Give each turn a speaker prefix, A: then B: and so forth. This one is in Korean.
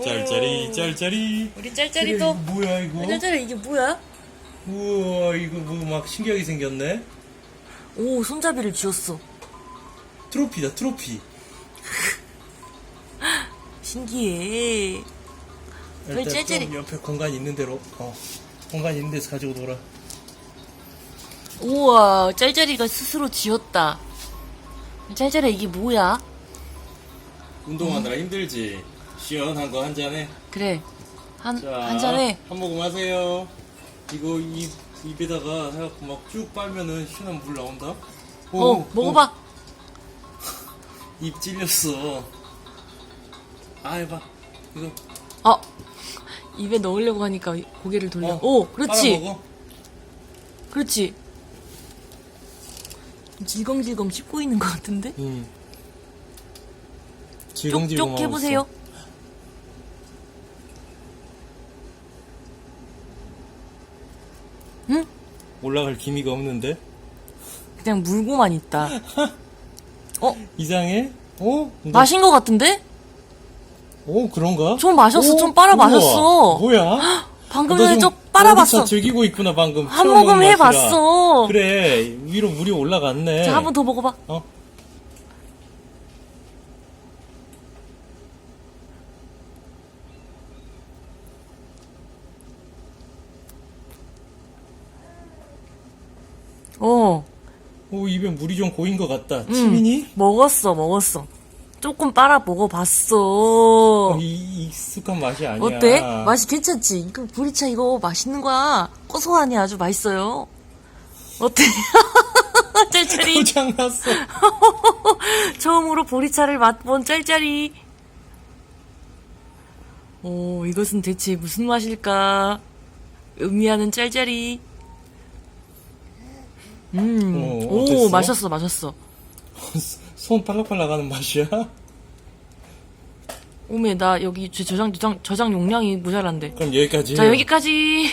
A: 짤짤이 짤짤이
B: 우리 짤짤이도
A: 이거 뭐야 이거
B: 짤짤이 이게 뭐야?
A: 우와 이거 뭐 막 신기하게 생겼네
B: 오 손잡이를 쥐었어.
A: 트로피다 트로피
B: 신기해.
A: 일단
B: 짤짤이.
A: 좀 옆에 공간 있는 대로 어 공간 있는 데서 가지고 놀아
B: 우와 짤짤이가 스스로 지었다. 짤짤이 이게 뭐야?
A: 운동하느라 힘들지 시원한 거 한 잔에.
B: 그래. 한
A: 자,
B: 한 잔에.
A: 한 모금 하세요. 이거 입, 입에다가 해갖고 막 쭉 빨면은 시원한 물 나온다?
B: 어 먹어봐.
A: 입 찔렸어. 아 해봐. 이거.
B: 어. 입에 넣으려고 하니까 고개를 돌려.
A: 어,
B: 오 그렇지.
A: 먹어.
B: 그렇지. 질겅질겅 씹고 있는 것 같은데?
A: 응.
B: 쪽쪽 해보세요. 응?
A: 올라갈 기미가 없는데
B: 그냥 물고만 있다. 어
A: 이상해? 어? 근데-
B: 마신 것 같은데?
A: 어 그런가?
B: 좀 마셨어,
A: 오,
B: 좀 빨아
A: 우와,
B: 마셨어.
A: 뭐야?
B: 방금
A: 너
B: 전에 좀 빨아봤어.
A: 즐기고 있구나 방금
B: 한
A: 처음
B: 모금
A: 맛이라.
B: 해봤어.
A: 그래 위로 물이 올라갔네
B: 자, 한 번 더 먹어봐.
A: 어?
B: 어,
A: 오 입에 물이 좀 고인 것 같다
B: 응.
A: 치민이?
B: 먹었어, 먹었어. 조금 빨아 먹어봤어.
A: 어, 이 익숙한 맛이 아니야
B: 어때? 맛이 괜찮지? 이거 보리차 이거 맛있는 거야. 고소하니 아주 맛있어요. 어때? 짤짤이.
A: 고장났어
B: 처음으로 보리차를 맛본 짤짤이. 오, 이것은 대체 무슨 맛일까? 음미하는 짤짤이. 음,
A: 어,
B: 오,
A: 어땠어?
B: 마셨어, 마셨어.
A: 손 팔락팔락 하는 맛이야?
B: 오메, 나 여기 저- 저장, 저장, 저장 용량이 모자란데.
A: 그럼 여기까지
B: 자, 여기까지.